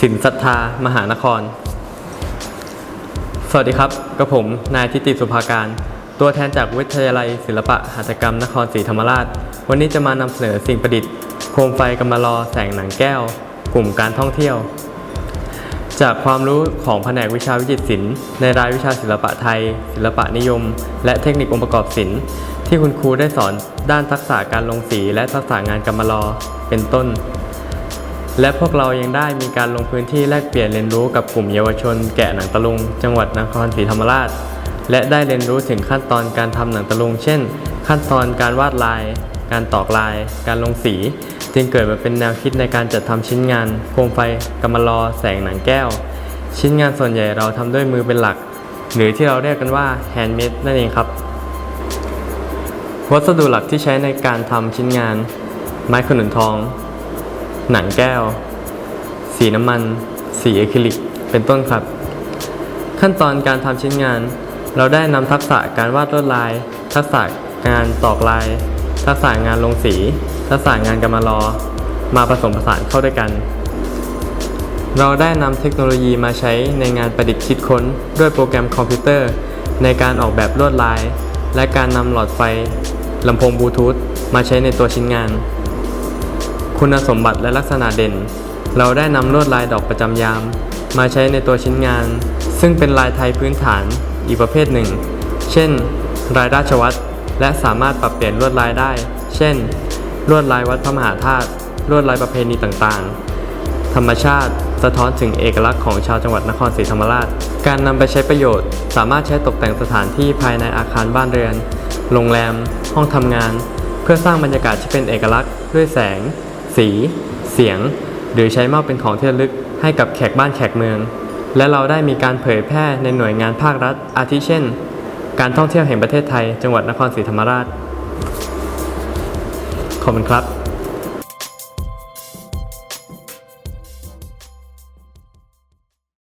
สินศรัทธามหานคร สวัสดีครับกับผม นายทิติสุภาการ ตัวแทนจากวิทยาลัย ศิลปะหัตถกรรมนครศรีธรรมราช วันนี้จะมานำเสนอสิ่งประดิษฐ์โคมไฟกำมะลอแสงหนังแก้ว กลุ่มการท่องเที่ยว จากความรู้ของแผนกวิชาวิจิตรศิลป์ในรายวิชาศิลปะไทย ศิลปะนิยม และเทคนิคองค์ประกอบศิลป์ที่คุณครูได้สอนด้านทักษะการลงสีและทักษะงานกำมะลอเป็นต้น และพวกเรายังได้มีการลงพื้นที่แลกเปลี่ยนเรียนรู้กับกลุ่มเยาวชน แกะหนังตะลุง จังหวัดนครศรีธรรมราช และได้เรียนรู้ถึงขั้นตอนการทำหนังตะลุง เช่น ขั้นตอนการวาดลาย การตอกลาย การลงสี จึงเกิดมาเป็นแนวคิดในการจัดทำชิ้นงานโคมไฟกำมะลอ แสงหนังแก้ว ชิ้นงานส่วนใหญ่เราทำด้วยมือเป็นหลัก หรือที่เราเรียกกันว่าแฮนด์เมดนั่นเองครับ วัสดุหลักที่ใช้ในการทำชิ้นงาน ไม้ขนุนทอง หนังแก้ว สีน้ำมัน สีอะคริลิก เป็นต้นครับ ขั้นตอนการทำชิ้นงาน เราได้นำทักษะการวาดลวดลาย ทักษะงานตอกลาย ทักษะงานลงสี ทักษะงานกำมลอ มาผสมผสานเข้าด้วยกัน เราได้นำเทคโนโลยีมาใช้ในงานประดิษฐ์คิดค้น ด้วยโปรแกรมคอมพิวเตอร์ ในการออกแบบลวดลาย และการนำหลอดไฟลำโพงบลูทูธมาใช้ในตัวชิ้นงาน คุณสมบัติและลักษณะเด่น เราได้นำลวดลายดอกประจำยาม มาใช้ในตัวชิ้นงาน ซึ่งเป็นลายไทยพื้นฐานอีกประเภทหนึ่ง เช่น ลายราชวัตรและสามารถปรับเปลี่ยนลวดลายได้ เช่น ลวดลายวัดพระมหาธาตุลวดลายประเพณีต่างๆ ธรรมชาติสะท้อนถึงเอกลักษณ์ของชาวจังหวัดนครศรีธรรมราช การนำไปใช้ประโยชน์ สามารถใช้ตกแต่งสถานที่ภายในอาคารบ้านเรือน โรงแรม ห้องทำงาน เพื่อสร้างบรรยากาศที่เป็นเอกลักษณ์ด้วยแสง สี เสียง หรือใช้มอบเป็นของที่ระลึกให้กับแขกบ้านแขกเมือง และเราได้มีการเผยแพร่ในหน่วยงานภาครัฐ อาทิเช่น การท่องเที่ยวแห่งประเทศไทย จังหวัดนครศรีธรรมราช ขอบคุณครับ